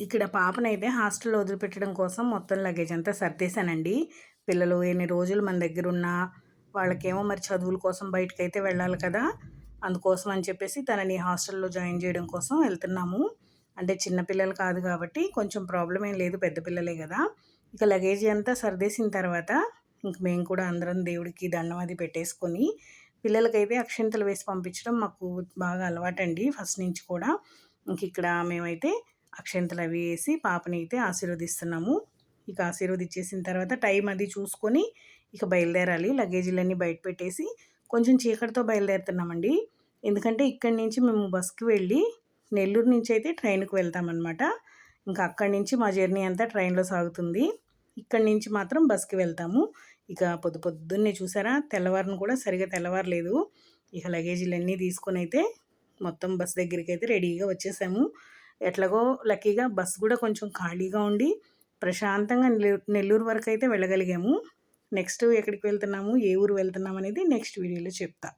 ఇక్కడ పాపనైతే హాస్టల్లో వదిలిపెట్టడం కోసం మొత్తం లగేజ్ అంతా సర్దేశానండి. పిల్లలు ఎన్ని రోజులు మన దగ్గర ఉన్నా వాళ్ళకేమో మరి చదువుల కోసం బయటకైతే వెళ్ళాలి కదా. అందుకోసం అని చెప్పేసి తనని హాస్టల్లో జాయిన్ చేయడం కోసం వెళ్తున్నాము. అంటే చిన్న పిల్లలు కాదు కాబట్టి కొంచెం ప్రాబ్లం ఏం లేదు పెద్ద పిల్లలే కదా. ఇక లగేజ్ అంతా సర్దేసిన తర్వాత ఇంక మేము కూడా అందరం దేవుడికి దండం అది పెట్టేసుకొని పిల్లలకైతే అక్షింతలు వేసి పంపించడం మాకు బాగా అలవాటండి ఫస్ట్ నుంచి కూడా. ఇంక ఇక్కడ మేమైతే అక్షంతలు అవి వేసి పాపని అయితే ఆశీర్వదిస్తున్నాము. ఇక ఆశీర్వదించేసిన తర్వాత టైం అది చూసుకొని ఇక బయలుదేరాలి. లగేజీలన్నీ బయట పెట్టేసి కొంచెం చీకటితో బయలుదేరుతున్నామండి. ఎందుకంటే ఇక్కడి నుంచి మేము బస్కి వెళ్ళి నెల్లూరు నుంచి అయితే ట్రైన్కి వెళ్తామన్నమాట. ఇంకా అక్కడి నుంచి మా జర్నీ అంతా ట్రైన్లో సాగుతుంది. ఇక్కడి నుంచి మాత్రం బస్కి వెళ్తాము. ఇక పొద్దు పొద్దున్నే చూసారా? తెల్లవారిని కూడా సరిగా తెల్లవారలేదు. ఇక లగేజీలన్నీ తీసుకొని అయితే మొత్తం బస్ దగ్గరికి అయితే రెడీగా వచ్చేసాము. ఎట్లాగో లక్కీగా బస్సు కూడా కొంచెం ఖాళీగా ఉండి ప్రశాంతంగా నెల్లూరు వరకు అయితే వెళ్ళగలిగాము. నెక్స్ట్ ఎక్కడికి వెళ్తున్నాము? ఏ ఊరు వెళ్తున్నాం అనేది నెక్స్ట్ వీడియోలో చెప్తా.